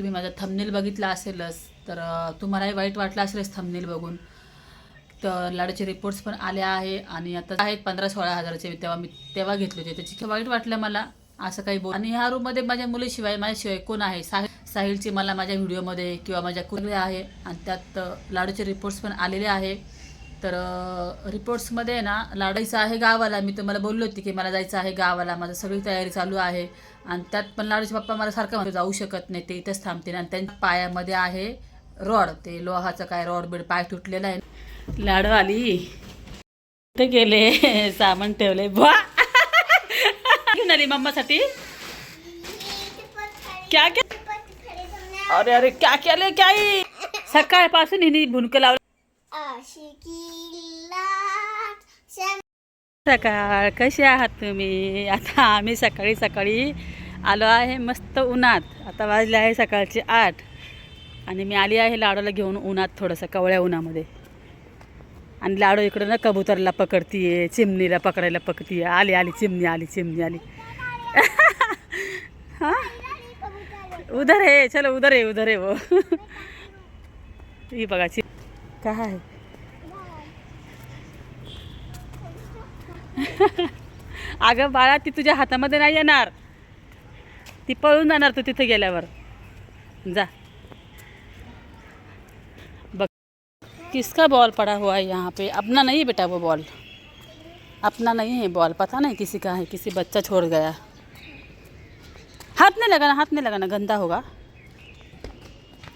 तुम्ही माझा थंबनेल बघितला असेलच तर तुम्हालाही वाईट वाटलं असेलच थंबनेल बघून. तर लाडूचे रिपोर्ट्स पण आले आहे आणि आता आहेत पंधरा सोळा हजाराचे. तेव्हा मी तेव्हा घेतले होते. त्याची वाईट वाटलं मला असं काही बोल आणि ह्या रूममध्ये माझ्या मुलीशिवाय माझ्याशिवाय कोण आहे? साहिल साहिलची मला माझ्या व्हिडिओमध्ये किंवा माझ्या कुठले आहे? आणि त्यात लाडूचे रिपोर्ट्स पण आलेले आहे. तर रिपोर्ट्समध्ये आहे ना लाडायचं आहे गावाला. मी तुम्हाला बोललो होती की मला जायचं आहे गावाला. माझं सगळी तयारी चालू आहे. आणि त्यात पण लाडूचे पप्पा मला सारखं म्हणतो जाऊ शकत नाही ते इथंच थांबतील. आणि त्यांच्या पायामध्ये आहे रॉड ते लोहाचं काय रॉड बीड पाय तुटलेला आहे. लाडू आली. ते गेले सामान ठेवले. बा घेऊन आली मम्मासाठी. क्या क्या? अरे अरे क्या केलं काय सकाळपासून हिने भुनक लावलं. सकाळ कसे आहात तुम्ही? आता आम्ही सकाळी सकाळी आलो आहे मस्त उन्हात. आता वाजले आहे सकाळचे आठ. आणि मी आली आहे लाडूला घेऊन उन्हात थोडंसं कवळ्या उन्हामध्ये. आणि लाडू इकडं ना कबूतरला पकडतीये चिमणीला पकडायला पकडतीये आली आली चिमणी आली चिमणी आली. हां? उधर आहे चलो उधर आहे उधर आहे वो. ही बघा चिम काय अगं बाळा ती तुझ्या हातामध्ये नाही येणार. ती पळून जाणार तू तिथे गेल्यावर. जा. बघ किसका बॉल पड़ा हुआ है यहाँ पे? अपना नहीं है बेटा वो बॉल अपना नहीं है बॉल पता नहीं किसी का है किसी बच्चा छोड़ गया. हाथ नहीं लगाना हाथ नहीं लगाना गंदा होगा.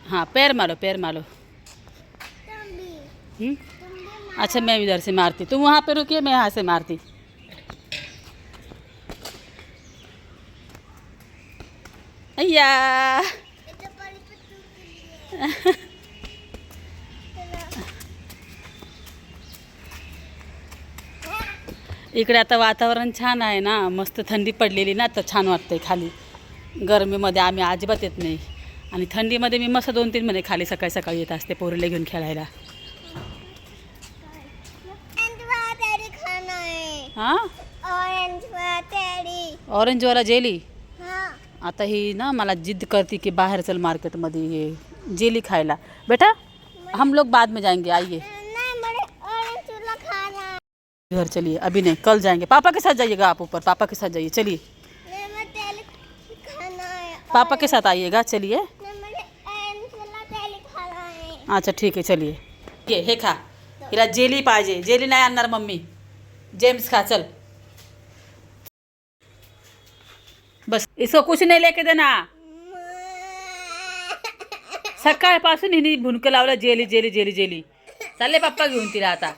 हाँ पैर मारो पैर मारो. हम्म? अच्छा मैं इधर से मारती तुम वहाँ पे रुकिए मैं यहाँ से मारती. अय्या इकडे आता वातावरण छान आहे ना. मस्त थंडी पडलेली ना तर छान वाटतंय खाली. गरमीमध्ये आम्ही अजिबात येत नाही. आणि थंडीमध्ये मी मस्त दोन तीन महिने खाली सकाळी सकाळी येत असते पोरीला घेऊन खेळायला. है? हां ऑरेंजवाला जेली आता ही ना, मला जिद करती की बाहेर चल मार्केट मार्केटमध्ये ये जेली खायला बेटा, हम लोग बाद में जाएँगे, आइए. है घर चलिए. अभी नहीं, कल जाएँगे. पापा के साथ जाइएगा आप ऊपर, पापा के साथ जाइए. चलिए. है पापा के साथ आइएगा, चलिए. है अच्छा ठीक आहे चलिए. ये, हे खा. हिला जेली पाहिजे. जेली नाही आणणार मम्मी. जेम्स खा, चल. बस इसको कुछ नहीं लेके देना सकाळपासून हिने भुणकं लावलं जेली जेली जेली जेली चालले पप्पा घेऊन तिला आता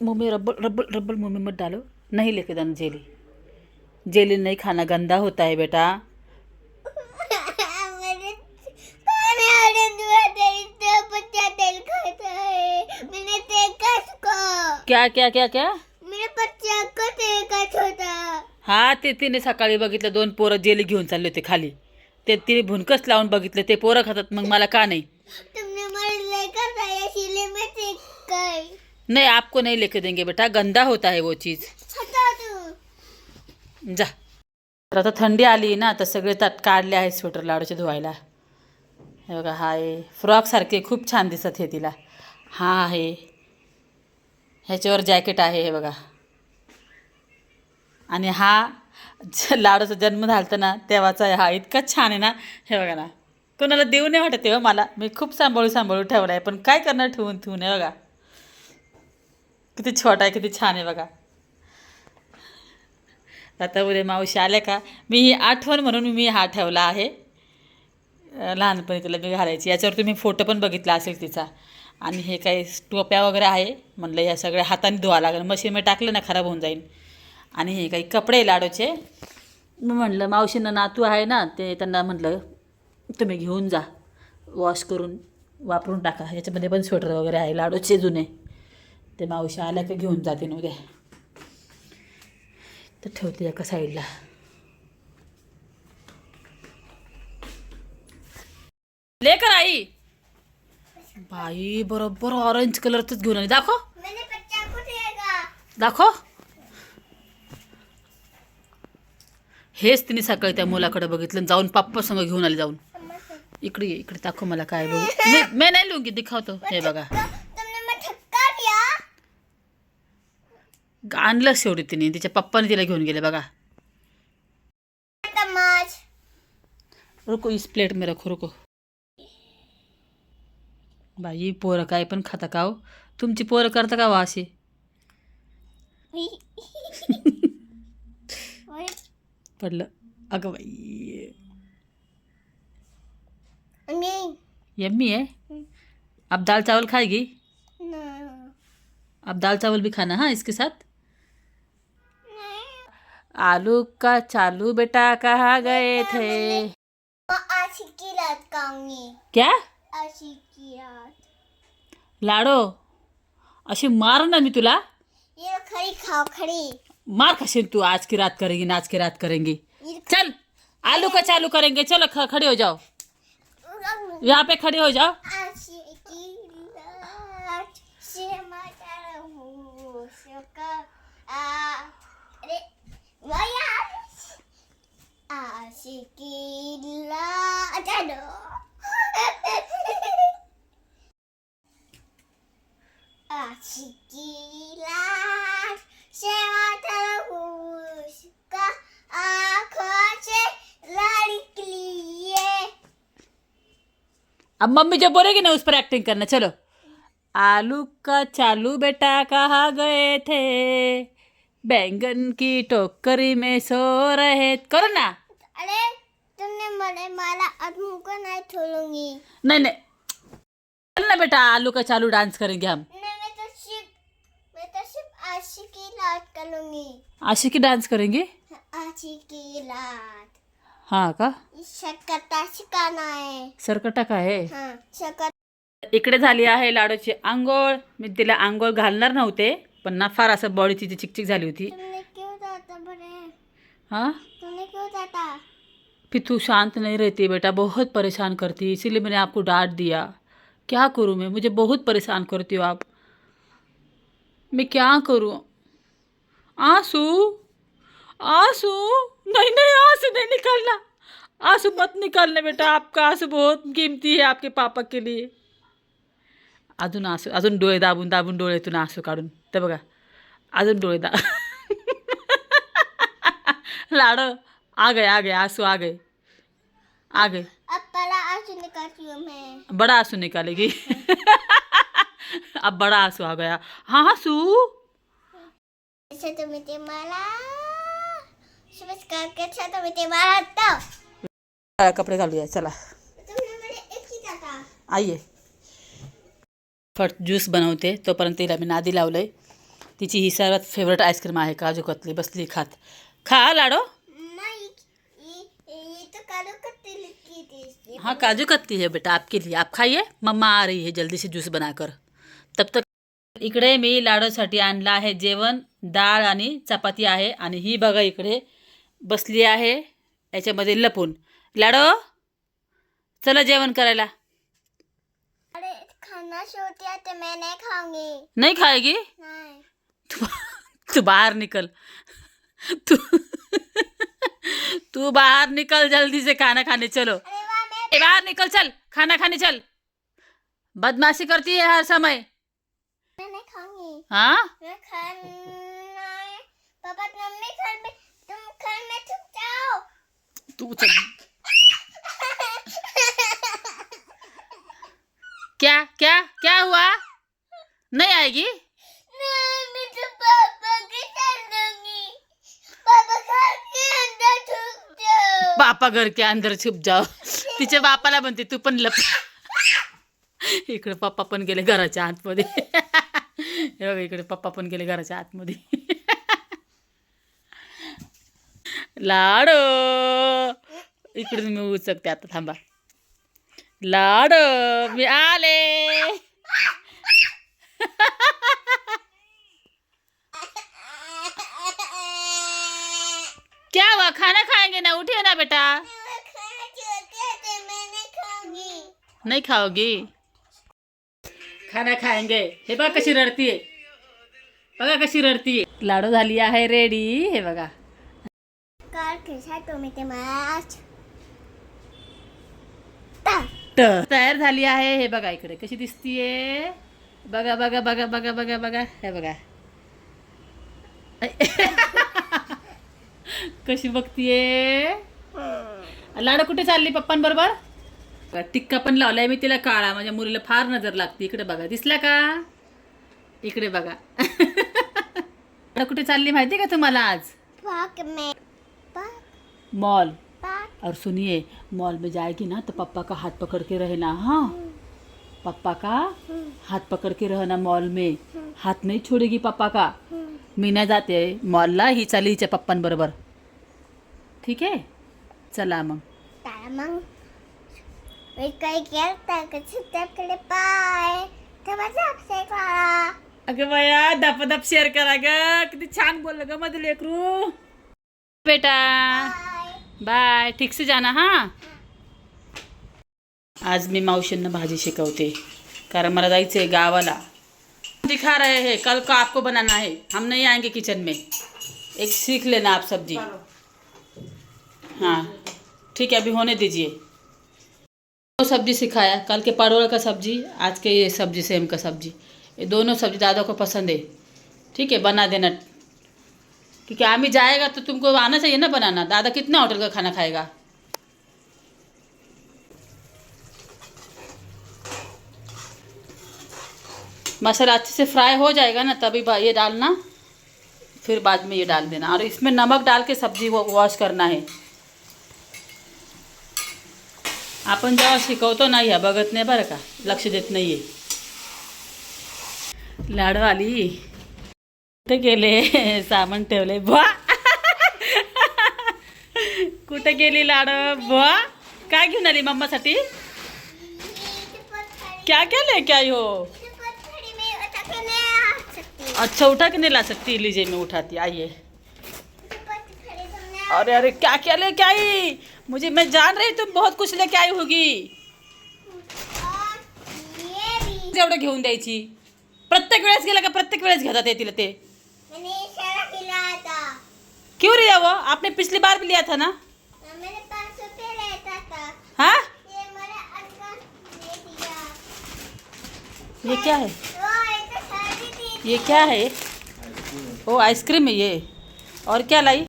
मम्मी रब्बल रब्बल रब्बल मम्मी मत डालो नहीं लेके देना जेली जेली नहीं खाना गंदा होता है बेटा तो है क्या क्या क्या क्या हा ते तिने सकाळी बघितलं दोन पोरं जेली घेऊन चालले होते खाली. ते तिने भुनकच लावून बघितलं ते पोरं खातात मग मला का नहीं? नहीं आपको नहीं लेके देंगे बेटा गंदा होता है वो चीज़. जा. तर आता थंडी आली ना तर सगळे तात काढले आहेत स्वेटर लाडूचे धुवायला. हे बघा हा आहे. फ्रॉकसारखे खूप छान दिसत हे तिला. हा आहे. ह्याच्यावर जॅकेट आहे हे बघा. आणि हा ज- लाडूचा जन्म झाला ना तेव्हाचा आहे हा इतका छान आहे ना. हे बघा ना. कोणाला देऊ नाही वाटत तेव्हा हो मला. मी खूप सांभाळू सांभाळून ठेवला आहे पण काय करणार ठेवून ठेवून आहे बघा. किती छोटा आहे किती छान आहे बघा. आता उद्या मावशी आल्या का? मी ही आठवण म्हणून मी हा ठेवला आहे. लहानपणी तिला मी घालायची. याच्यावर तुम्ही फोटो पण बघितला असेल तिचा. आणि हे काही टोप्या वगैरे आहे. म्हणलं या सगळ्या हाताने धुवा लागेल. मशीनमध्ये टाकलं ना खराब होऊन जाईल आणि हे काही कपडे लाडूचे. मी म्हणलं मावशींना नातू आहे ना ते त्यांना म्हटलं तुम्ही घेऊन जा वॉश करून वापरून टाका. याच्यामध्ये पण स्वेटर वगैरे आहे लाडूचे जुने. ते मावशी आल्या का घेऊन जाते उद्या. तर ठेवते एका साईडला लेकर आई. बाई बरोबर ऑरेंज कलरचंच घेऊन आली. दाखव. दाखव. हेच तिने सकाळी त्या मुलाकडे बघितलं आणि जाऊन पप्पा संग घेऊन आले जाऊन. इकडे ये इकडे दाखव मला काय बघू. मी मी नाही लुंगी दिखावतो. हे बघा. आणलं शेवटी तिने तिच्या पप्पाने तिला घेऊन गेले बघा. रुको इस प्लेट में रखो रुको. बाई पोरं काय पण खाता का हो? तुमची पोरं करता का वाशी नहीं यम्मी है? अब दाल चावल खाएगी? अब दाल चावल भी खाना हाँ इसके साथ? आलू का चालू बेटा कहाँ गए थे? मैं आज की रात खाऊँगी। क्या? आज की रात। लाडो अशी मार ना मी तुला ये खड़ी खाओ खड़ी। मार खाशील तू, आज की रात करेंगी ना आज की रात करेंगी। चल, आलू का चालू करेंगे, चलो खड़े हो जाओ। यहाँ पे खड़े हो जाओ। आज की अब मम्मी जब बोलेगी ना उस पर एक्टिंग करना चलो। आलू का चालू बेटा कहा गए थे? बैंगन की टोकरी में सो रहे। करो ना। अरे तुमने मरे मारा अब मुझको नहीं छोड़ूँगी। नहीं नहीं। चल ना बेटा आलू का चालू डांस करेंगे हम। नहीं मैं तो सिर्फ़ मैं तो सिर्फ़ सिर्फ आशी की रात करूंगी। आशी की डांस करेंगे? आशी की रात हाँ का? शिकाना है। सरकटा का है? हाँ इकडे झाली आहे लाडूची आंघोळ. मी तिला आंघोळ घालणार नव्हते पण ना फार असं बॉडी तिची चिकचिक झाली होती. क्यों जाता हाँ? तुमने क्यों जाता? फिर तू शांत नहीं रहती बेटा बहुत परेशान करती इसीलिए मैंने आपको डांट दिया. क्या करूँ मैं? मुझे बहुत परेशान करती हो आप. मैं क्या करूँ? आँसू? आँसू? नहीं नहीं आँसू नहीं निकालना। आँसू मत निकालना बेटा आपका आँसू बहुत कीमती है आपके पापा के लिए। अजून आँसू अजून डोळे दाबून दाबून डोळ्यातून आँसू काढून. ते बघा अजून डोळे दा लाड आ गए आ गए आँसू आ गए आ गए बड़ा आँसू निकालेगी. अब बड़ा आंसू आ गया। हाँ आंसू ऐसे तुम्हें ते मारा सुबह करके अच्छा तुम्हें ते मारा तो। कपडे घालूया चला। तुमने मेरे एक ही जाता आइए। फट ज्यूस बनवते तोपर्यंत तिला मी नादी लावलंय तिची ही सर्वात फेवरेट आईस्क्रीम आहे काजू कतली बसली खात। खा लाडो। नहीं ये ये तो कालो कत्ते लिखी थी। इसकी हाँ काजू कतली है बेटा आपके लिए। आप खाइए मम्मा आ रही है जल्दी से ज्यूस बनाकर। तब तक इकडे मी लाडोसाठी आणलं आहे जेवण डाळ आणि चपाती आहे आणि ही बघा इकडे बसली आहे याच्यामध्ये लपून. लाडो चला जेवण करायला. अरे खाना छोटी तो मैं नहीं खाऊंगी. नहीं खाएगी नहीं. तू तू बाहर निकल. तू तू बाहर निकल जल्दी से खाना खाने चलो. बाहर निकल चल. खाना खाने चल. बदमाशी करती है हर समय. हाँ? मैं खाना पापा मम्मी घर में तुम घर में छुप जाओ। तू चल क्या क्या क्या हुआ? नहीं आएगी? नहीं मैं तो पापा के साथ दूंगी पापा घर के अंदर छुप जाओ। बापा घर के अंदर छुप जाओ। तिच्या बापाला म्हणते तू पण लप. इकडे पप्पा पण गेले घराच्या आतमध्ये. हे बघा इकडे पप्पा पण गेले घराच्या आतमध्ये. लाडो. इकडून मी उचकते आता थांबा. लाडो मी आले. क्या हुआ खाना खाएंगे ना? उठिए ना बेटा। नाही खाओगी? खाना खाएंगे। हे बघा कशी रडतीये बघा कशी रडतीये लाडू झाली आहे रेडी हे बघा. तुम्ही ते मॅच तयार झाली आहे. हे बघा इकडे कशी दिसतीये. बघा बघा बघा बघा बघा बघा. हे बघा. कशी बघतीये. लाडू कुठे चालली पप्पांबरोबर? टिक्का पण लावलाय मी तिला काळा. माझ्या मुलीला फार नजर लागते. इकडे बघा. दिसला का? इकडे बघा. लाडू कुठे चालली माहिती का तुम्हाला आज? मॉल और सुनिए मॉल में जाएगी ना तो पापा का हाथ पकड़ के रहना हाँ? पापा का हाथ पकड़ के रहना मॉल में. हात नाही छोडेगी पापा का. मी नाही जाते मॉलला ही चाली हिच्या पप्पांबरोबर. ठीक आहे चला मग. मग. अगं बाया दप दप शेअर करा। ग। किती छान बोललं ग लेकरू। बेटा। बाय बाय ठीक से जाना हाँ? आज मी मावशींना भाजी शिकवते कारण मला जायचं आहे गावाला। दिखा रहे हैं कल को आपको बनाना है। हम नहीं आएँगे किचन में। एक सीख लेना आप सब्ज़ी हाँ। ठीक है अभी होने दीजिए। दो सब्ज़ी सिखाया। कल के परवल का सब्ज़ी, आज के ये सब्ज़ी, सेम का सब्ज़ी। ये दोनों सब्ज़ी दादा को पसंद है। ठीक है, बना देना। क्योंकि आमी जाएगा तो तुमको आना चाहिए ना बनाना। दादा कितना होटल का खाना खाएगा? मसाला अच्छे से फ्राई हो जाएगा ना, तभी ये डालना। फिर बाद में ये डाल देना। और इसमें नमक डाल के सब्ज़ी वो वॉश करना है। आपण जेव्हा शिकवतो ना ह्या बघत नाही बरं का लक्ष देत नाही आहे लाडू आली. कुठे गेले? सामान ठेवले बुवा. कुठे गेली लाडू? बुवा. काय घेऊन आली मम्मासाठी? क्या क्या हो अच्छा उठा के नहीं ला सकती? लीजिए मैं उठाती आइए अरे अरे क्या क्या लेके आई? मुझे, मैं जान रही तुम बहुत कुछ लेके आई होगी। एवढं घेऊन द्यायची. प्रत्येक वेळेस गेला का प्रत्येक वेळेस घेतात ते क्यों लिया वो आपने पिछली बार भी लिया था ना? हाँ? ये क्या है? ये क्या है? ओ, आइसक्रीम है ये. और क्या लाई?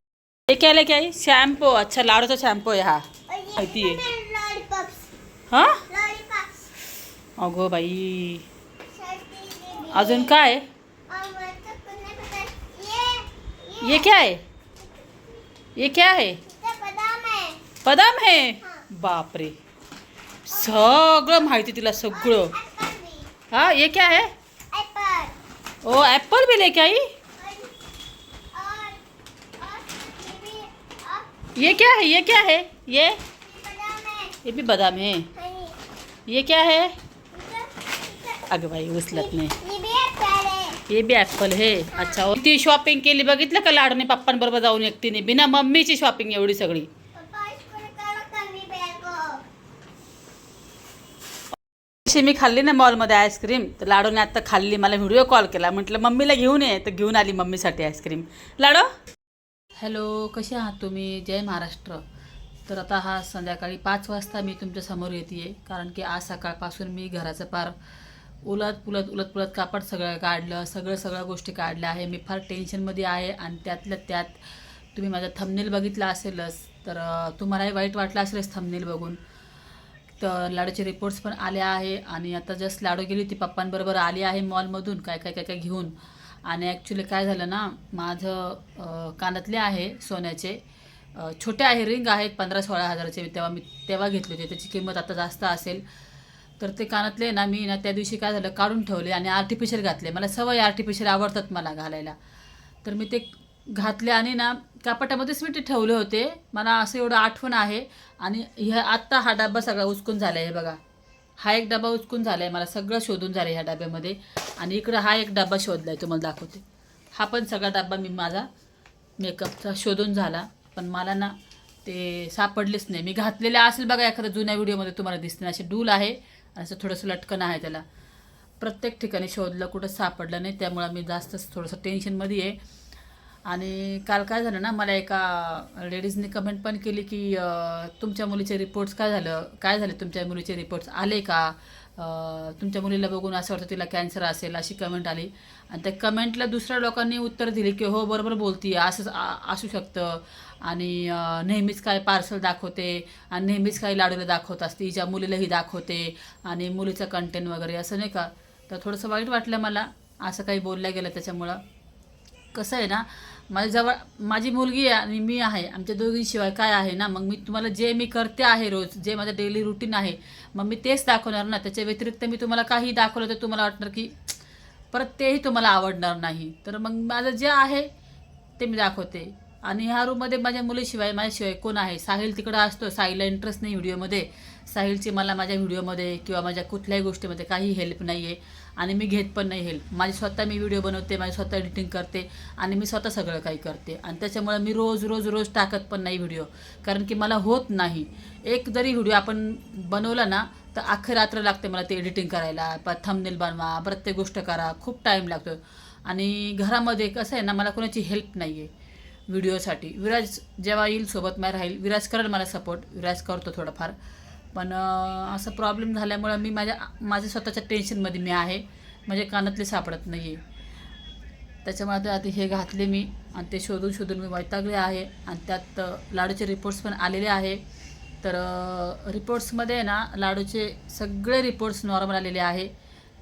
ये क्या लेके आई? शैम्पू अच्छा लाड़ू तो शैम्पू है. हाँ आहे. लॉलीपॉप्स हाँ? अगो बाई. अजून काय? पता ये ये क्या है ये क्या है है बदाम है हाँ बापरे. सगळं माहिती तिला सगळं. हाँ ये क्या है एप्पल ओ एप्पल भी लेके आई और और और ये भी और ये क्या है? ये क्या है? ये? ये भी बादाम है। ये क्या है? इधर- इधर- अगं बाई उचलत ये बी ॲपल हे। अच्छा ती शॉपिंग केली बघितलं का लाडूने पप्पांबरोबर जाऊन एकटीने बिना मम्मीची शॉपिंग एवढी सगळी. मी खाल्ली ना मॉलमध्ये आईस्क्रीम तर लाडूने आता खाल्ली. मला व्हिडिओ कॉल केला. म्हटलं, मम्मीला घेऊन ये. तर घेऊन आली मम्मीसाठी आईस्क्रीम लाडो? हॅलो कसे आहात तुम्ही? जय महाराष्ट्र. तर आता हा संध्याकाळी पाच वाजता मी तुमच्यासमोर येते कारण की आज सकाळपासून मी घराचं पार उलत पुलत उलत पुलत कापड सगळं काढलं सगळं सगळ्या गोष्टी काढल्या आहे. मी फार टेन्शनमध्ये आहे आणि त्यातल्या त्यात तुम्ही माझा थंबनेल बघितला असेलच तर तुम्हालाही वाईट वाटलं असेलच थंबनेल बघून. तर लाडूचे रिपोर्ट्स पण आले आहे आणि आता जस्ट लाडू गेली ती पप्पांबरोबर आली आहे मॉलमधून काय काय काय काय घेऊन. आणि ॲक्च्युली काय झालं ना माझं कानातले आहे सोन्याचे. छोटे आहे रिंग आहेत पंधरा सोळा हजाराचे. तेव्हा मी तेव्हा घेतले होते. त्याची किंमत आता जास्त असेल. तर ते कानातले ना मी ना त्या दिवशी काय झालं काढून ठेवले आणि आर्टिफिशियल घातले. मला सवय आर्टिफिशियल आवडतात मला घालायला. तर मी ते घातले आणि ना कापटामध्येच मी ते ठेवले होते. मला असं एवढं आठवण आहे. आणि ह्या आत्ता हा डबा सगळा उचकून झाला आहे बघा. हा एक डबा उचकून झाला आहे मला सगळं शोधून झालं आहे ह्या डब्यामध्ये. आणि इकडं हा एक डबा शोधला आहे तुम्हाला दाखवते. हा पण सगळा डबा मी माझा मेकअपचा शोधून झाला पण मला ना ते सापडलेच नाही. मी घातलेले असेल बघा एखाद्या जुन्या व्हिडिओमध्ये तुम्हाला दिसते असे डूल आहे आणि असं थोडंसं लटकन आहे त्याला. प्रत्येक ठिकाणी शोधलं कुठं सापडलं नाही त्यामुळं मी जास्तच थोडंसं टेन्शनमध्ये आहे आणि काल काय झालं ना मला एका लेडीजने कमेंट पण केली की तुमच्या मुलीचे रिपोर्ट्स काय झालं? काय झाले तुमच्या मुलीचे रिपोर्ट्स आले का? तुमच्या मुलीला बघून असं वाटतं तिला कॅन्सर असेल अशी कमेंट आली. आणि त्या कमेंटला दुसऱ्या लोकांनी उत्तर दिले की हो बरोबर बोलती असंच असू शकतं. आणि नेहमीच काय पार्सल दाखवते आणि नेहमीच काही लाडूला दाखवत असते. हिच्या मुलीलाही दाखवते आणि मुलीचं कंटेंट वगैरे असं नाही का? तर थोडंसं वाईट वाटलं मला. असं काही बोलल्या गेलं त्याच्यामुळं. कसं आहे ना माझ्याजवळ माझी मुलगी आहे आणि मी आहे. आमच्या दोघींशिवाय काय आहे ना? मग मी तुम्हाला जे मी करते आहे रोज जे माझं डेली रुटीन आहे मग मी तेच दाखवणार ना? त्याच्या व्यतिरिक्त मी तुम्हाला काही दाखवलं तर तुम्हाला वाटणार की परत तेही तुम्हाला आवडणार नाही. तर मग माझं जे आहे ते मी दाखवते. आणि ह्या रूममध्ये माझ्या मुलीशिवाय माझ्याशिवाय कोण आहे? साहिल तिकडं असतो. साहिलला इंटरेस्ट नाही व्हिडिओमध्ये साहिलची मला माझ्या व्हिडिओमध्ये किंवा माझ्या कुठल्याही गोष्टीमध्ये काही हेल्प नाही आहे आणि मी घेत पण नाही हेल्प माझी स्वतः मी व्हिडिओ बनवते माझी स्वतः एडिटिंग करते आणि मी स्वतः सगळं काही करते. आणि त्याच्यामुळे मी रोज रोज रोज टाकत पण नाही व्हिडिओ कारण की मला होत नाही. एक जरी व्हिडिओ आपण बनवला ना तर अख्खं रात्र लागते मला ते एडिटिंग करायला. परत थंबनेल बनवा प्रत्येक गोष्ट करा. खूप टाईम लागतो. आणि घरामध्ये कसं आहे ना मला कोणाची हेल्प नाही आहे व्हिडिओसाठी विराज जेव्हा येईल सोबत मी राहील. विराज करेल मला सपोर्ट विराज करतो थोडंफार. पण असं प्रॉब्लेम झाल्यामुळं मी माझ्या माझ्या स्वतःच्या टेन्शनमध्ये मी आहे. म्हणजे कानातले सापडत नाही आहे त्याच्यामुळे आता आधी हे घातले मी आणि ते शोधून शोधून मी वैतागले आहे. आणि त्यात लाडूचे रिपोर्ट्स पण आलेले आहे. तर रिपोर्ट्समध्ये ना लाडूचे सगळे रिपोर्ट्स नॉर्मल आलेले आहे.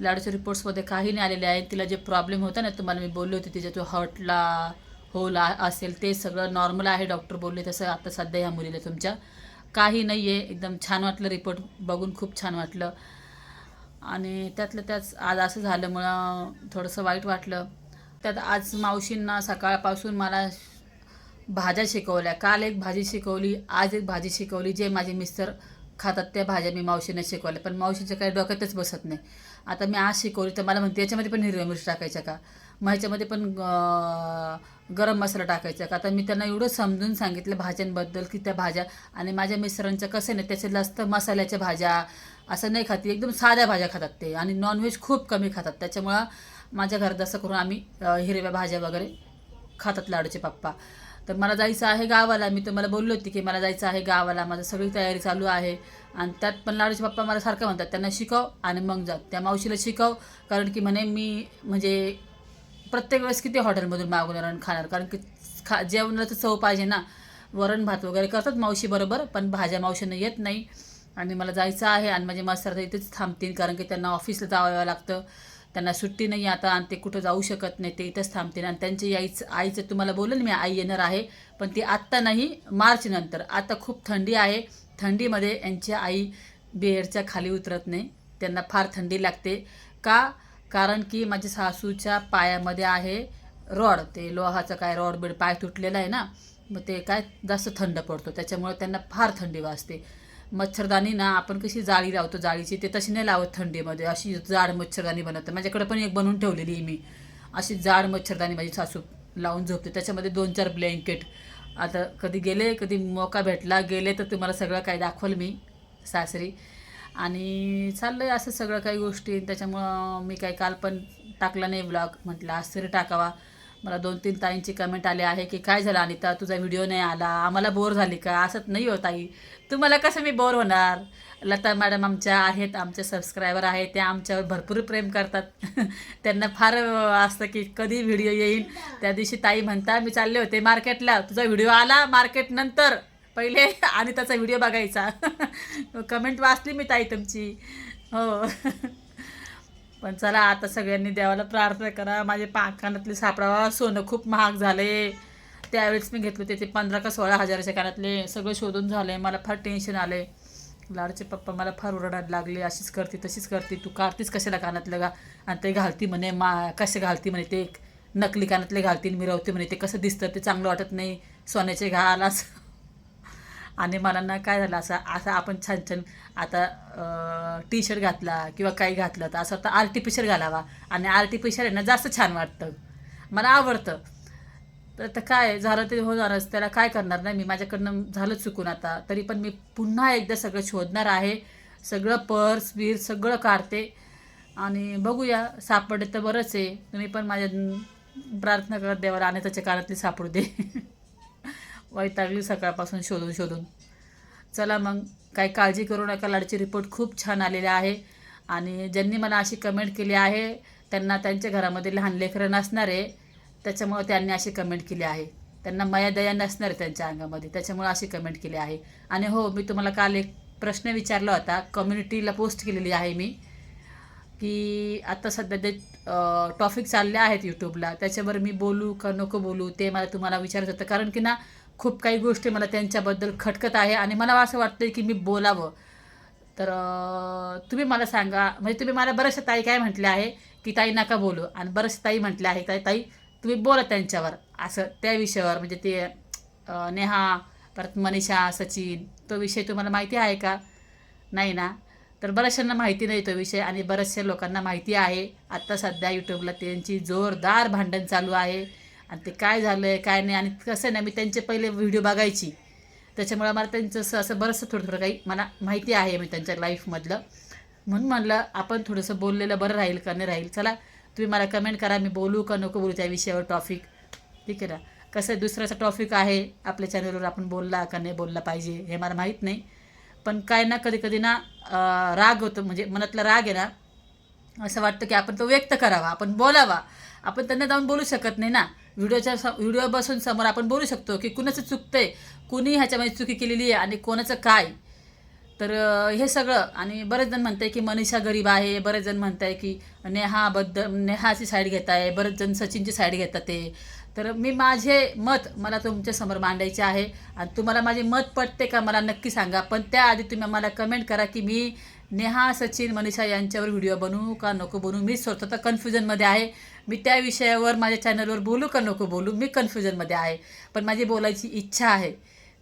लाडूच्या रिपोर्ट्समध्ये काही नाही आलेले आहे. तिला जे प्रॉब्लेम होता ना तुम्हाला मी बोलले होते तिच्या तो हर्टला होल आ- असेल ते सगळं नॉर्मल आहे. डॉक्टर बोलले तसं आता सध्या ह्या मुलीला तुमच्या. काही नाही आहे एकदम छान वाटलं रिपोर्ट बघून खूप छान वाटलं. आणि त्यातलं त्याच आज असं झाल्यामुळं थोडंसं वाईट वाटलं. त्यात आज मावशींना सकाळपासून मला भाज्या शिकवल्या. काल एक भाजी शिकवली आज एक भाजी शिकवली जे माझे मिस्टर खातात त्या भाज्या मी मावशीने शिकवल्या. पण मावशीच्या काही डोक्यातच बसत नाही. आता मी आज शिकवली तर मला म्हणते याच्यामध्ये पण हिरव्या मिरची टाकायच्या का? मग ह्याच्यामध्ये पण गरम मसाला टाकायचा. का आता मी त्यांना एवढं समजून सांगितलं भाज्यांबद्दल की त्या भाज्या आणि माझ्या मिस्टरांचं कसं नाही त्याचे जास्त मसाल्याच्या भाज्या असं नाही खाती. एकदम साध्या भाज्या खातात ते आणि नॉनव्हेज खूप कमी खातात. त्याच्यामुळं माझ्या घरात असं करून आम्ही हिरव्या भाज्या वगैरे खातात लाडूचे पप्पा. तर मला जायचं आहे गावाला. मी तुम्हाला बोललो होती की मला जायचं आहे गावाला. माझं सगळी तयारी चालू आहे. आणि त्यात पण लाडूचे पप्पा मला सारखं म्हणतात त्यांना शिकव आणि मग जा. त्या मावशीला शिकव. कारण की म्हणे मी म्हणजे प्रत्येक वेळेस किती हॉटेलमधून मागवणार आणि खाणार? कारण की खा जेवणाचं चव पाहिजे ना. वरण भात वगैरे करतात मावशी बरोबर पण भाज्या मावशीनं येत नाही. आणि मला जायचं आहे आणि माझे मास्तर तर इथेच थांबतील कारण की त्यांना ऑफिसला जावं लागतं. त्यांना सुट्टी नाही आता आणि ते कुठं जाऊ शकत नाही ते इथंच थांबतील. आणि त्यांची आईचं आईचं तुम्हाला बोलेल मी आई येणार आहे. पण ती आत्ता नाही मार्चनंतर आता खूप थंडी आहे. थंडीमध्ये यांची आई बेअरच्या खाली उतरत नाही. त्यांना फार थंडी लागते. का? कारण की माझ्या सासूच्या पायामध्ये आहे रॉड. ते लोहाचं काय रॉड बीड पाय तुटलेला आहे ना मग ते काय जास्त थंड पडतो. त्याच्यामुळे त्यांना फार थंडी वाजते. मच्छरदाणी ना आपण कशी जाळी लावतो जाळीची ते तशी नाही लावत थंडीमध्ये. अशी जाड मच्छरदाणी बनवते माझ्याकडे पण एक बनवून ठेवलेली आहे मी. अशी जाड मच्छरदाणी माझी सासू लावून झोपते. त्याच्यामध्ये दोन चार ब्लँकेट. आता कधी गेले कधी मोका भेटला गेले तर तुम्हाला सगळं काय दाखवलं मी सासरी. आणि चाललं आहे असं सगळं काही गोष्टी. त्याच्यामुळं मी काही काल पण टाकला नाही ब्लॉग म्हटलं आज तरी टाकावा. मला दोन तीन ताईंची कमेंट आली आहे की काय झालं अनिता? तुझा व्हिडिओ नाही आला. आम्हाला बोर झाली का? असंच नाही हो ताई. तुम्हाला कसं मी बोर होणार? लता मॅडम आमच्या आहेत आमचे सबस्क्रायबर आहेत. त्या आमच्यावर भरपूर प्रेम करतात. त्यांना फार असतं की कधी व्हिडिओ येईल त्या दिवशी ताई म्हणता मी चालले होते मार्केटला तुझा व्हिडिओ आला मार्केटनंतर पहिले आणि त्याचा व्हिडिओ बघायचा. कमेंट वाचली मी ताई तुमची. हो. पण चला आता सगळ्यांनी देवाला प्रार्थना करा. माझे पा कानातले सापडावा सोनं खूप महाग झाले. त्यावेळेस मी घेतले होते ते पंधरा का सोळा हजाराच्या कानातले. सगळं शोधून झाले मला फार टेन्शन आले लाडचे पप्पा मला फार ओरडायला लागले. अशीच करते तशीच करते. तू काढतीस कशाला कानातलं गा? आणि ते घालती म्हणे मा कसे घालती म्हणे ते? नकली कानातले घालतील मिरवते म्हणे. ते कसं दिसतं ते चांगलं वाटत नाही. सोन्याचे घाल असं. आणि मला ना काय झालं असं असं आपण छान छान आता टी शर्ट घातला किंवा काही घातलं तर असं आता आर्टिफिशियल घालावा. आणि आर्टिफिशियल आहे ना जास्त छान वाटतं. मला आवडतं. तर आता काय झालं ते होणारच त्याला काय करणार नाही मी माझ्याकडनं झालं चुकून आता. तरी पण मी पुन्हा एकदा सगळं शोधणार आहे. सगळं पर्स बीर सगळं काढते. आणि बघूया सापडले तर बरंच आहे. तुम्ही पण माझ्या प्रार्थना करत देवाला आणि त्याच्या कानातली सापडू दे. वैतागली सकाळपासून शोधून शोधून. चला मग काही काळजी करू नका लाडचे रिपोर्ट खूप छान आलेले आहे. आणि ज्यांनी मला अशी कमेंट केली आहे त्यांना त्यांच्या घरामध्ये लहान लेकरं नसणार आहे त्यांनी अशी कमेंट केली आहे. त्यांना मयादया नसणार आहे त्यांच्या अंगामध्ये त्याच्यामुळं अशी कमेंट केली आहे. आणि हो मी तुम्हाला काल एक प्रश्न विचारला होता कम्युनिटीला पोस्ट केलेली आहे मी की आता सध्या ते टॉपिक चालले आहेत यूट्यूबला त्याच्यावर मी बोलू का नको बोलू ते मला तुम्हाला विचारत होतं. कारण की ना खूप काही गोष्टी मला त्यांच्याबद्दल खटकत आहे आणि मला असं वाटतं की मी बोलावं. तर तुम्ही मला सांगा म्हणजे तुम्ही मला बऱ्याचशा ताई काय म्हटल्या आहे की ताई नका बोलू आणि बऱ्याचशा ताई म्हटल्या आहे ताई ताई तुम्ही बोला त्यांच्यावर. असं त्या विषयावर म्हणजे ते नेहा परत मनीषा सचिन तो विषय तुम्हाला माहिती आहे का? नाही ना? तर बऱ्याचशांना माहिती नाही तो विषय आणि बऱ्याचशा लोकांना माहिती आहे. आत्ता सध्या यूट्यूबला त्यांची जोरदार भांडण चालू आहे. आणि ते काय झालं आहे काय नाही आणि कसं आहे ना मी त्यांचे पहिले व्हिडिओ बघायची. त्याच्यामुळे मला त्यांचं असं असं बरंचसं थोडं थोडं काही मला माहिती आहे मी त्यांच्या लाईफमधलं म्हणून म्हणलं आपण थोडंसं बोललेलं बरं राहील का नाही राहील? चला तुम्ही मला कमेंट करा मी बोलू का नको बोलू त्या विषयावर टॉपिक ठीक आहे ना? कसं आहे, दुसऱ्याचा टॉपिक आहे आपल्या चॅनलवर आपण बोलला का नाही बोलला पाहिजे हे मला माहीत नाही. पण काय ना कधी कधी ना राग होतो म्हणजे मनातला राग आहे ना असं वाटतं की आपण तो व्यक्त करावा आपण बोलावा. आपण त्यांना जाऊन बोलू शकत नाही ना. व्हिडिओच्या स व्हिडिओ बसून समोर आपण बोलू शकतो की कुणाचं चुकतंय कुणी ह्याच्यामध्ये चुकी केलेली आहे आणि कोणाचं काय? तर हे सगळं आणि बरेच जण आहे की मनीषा गरीब आहे बरेच जण म्हणत आहे की नेहाबद्दल नेहाची साईड घेत आहे बरेच जण सचिनची साईड घेतात ते. तर मी माझे मत मला तुमच्यासमोर मांडायचे आहे. आणि तुम्हाला माझे मत पटते का मला नक्की सांगा. पण त्याआधी तुम्ही मला कमेंट करा की मी नेहा सचिन मनीषा यांच्यावर व्हिडिओ बनवू का नको बनवू मी स्वतः तर कन्फ्युजनमध्ये आहे. मी त्या विषयावर माझ्या चॅनलवर बोलू का नको बोलू? मी कन्फ्युजनमध्ये आहे. पण माझी बोलायची इच्छा आहे.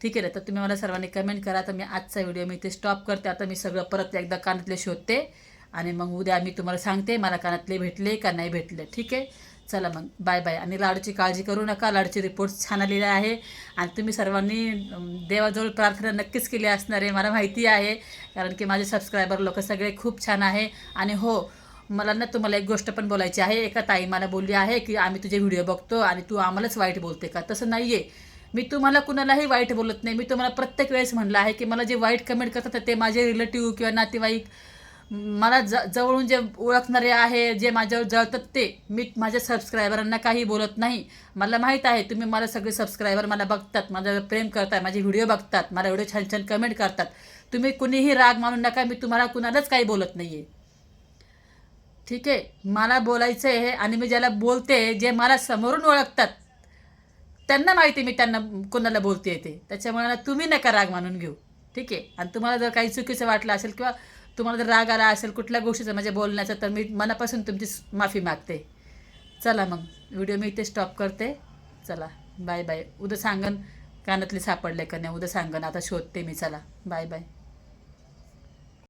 ठीक आहे ना? तर तुम्ही मला सर्वांनी कमेंट करा. तर मी आजचा व्हिडिओ मी इथे स्टॉप करते. आता मी सगळं परत एकदा कानातले शोधते. आणि मग उद्या मी तुम्हाला सांगते मला कानातले भेटले का नाही भेटले. ठीक आहे? चला मग बाय बाय आणि लाडूची काळजी करू नका. लाडूचे रिपोर्ट्स छान आलेले आहे. आणि तुम्ही सर्वांनी देवाजवळ प्रार्थना नक्कीच केली असणार आहे. मला माहिती आहे. कारण की माझे सबस्क्रायबर लोक सगळे खूप छान आहे. आणि हो मला ना तुम्हाला एक गोष्ट पण बोलायची आहे. एका ताई मला बोलली आहे की आम्ही तुझे व्हिडिओ बघतो आणि तू आम्हालाच वाईट बोलते का? तसं नाही आहे मी तुम्हाला कुणालाही वाईट बोलत नाही. मी तुम्हाला प्रत्येक वेळेस म्हणलं आहे की मला जे वाईट कमेंट करतात ते माझे रिलेटिव्ह किंवा नातेवाईक मला ज जवळून जे ओळखणारे आहे जे माझ्यावर जळतात ते मी माझ्या सबस्क्रायबरांना काही बोलत नाही. मला माहीत आहे तुम्ही मला सगळे सबस्क्रायबर मला बघतात माझ्यावर प्रेम करताय माझे व्हिडिओ बघतात मला एवढे छान छान कमेंट करतात. तुम्ही कुणीही राग मानू नका मी तुम्हाला कुणालाच काही बोलत नाही आहे ठीक आहे? मला बोलायचं आहे आणि मी ज्याला बोलते जे मला समोरून ओळखतात त्यांना माहिती मी त्यांना कोणाला बोलते ते. त्याच्यामुळे तुम्ही नका राग मानून घेऊ. ठीक आहे? आणि तुम्हाला जर काही चुकीचं वाटलं असेल किंवा तुम्हाला जर राग आला असेल कुठल्या गोष्टीचा म्हणजे बोलण्याचा तर मी मनापासून तुमची माफी मागते. चला मग व्हिडिओ मी इथे स्टॉप करते. चला बाय बाय उद्या सांगन कानातले सापडले का नाही? उद्या सांगन आता शोधते मी चला. Bye bye